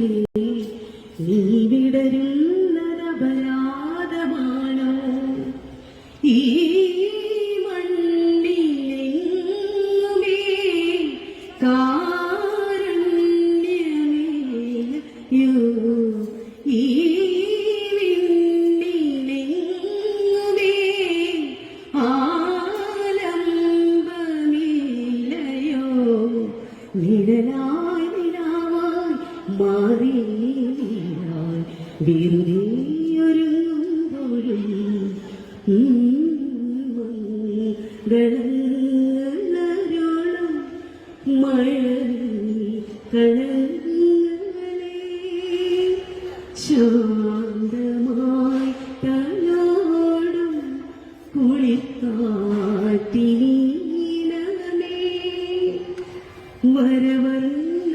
നീ വിടരുന്നതപരാധമാണോ? ഈ നിലാവായി മാറി നീരായി വെറുതെ മഴ ശാന്തമായി തലോടും കുളിക്കാറ്റിനീലമേ വരവർണ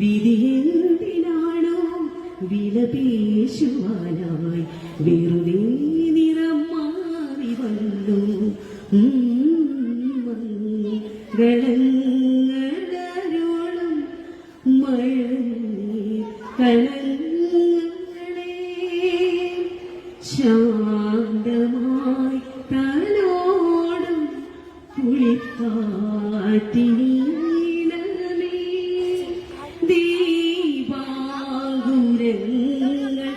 വിധിയെന്തിനാണോ? വിലപേശുവാനായി വെറുതെ നിറം മാറി വന്നു. കളങ്ങളോളം മഴ കളങ്ങളെ ശാന്തമായി തലോടും കുളിക്കാറ്റിനീലമേ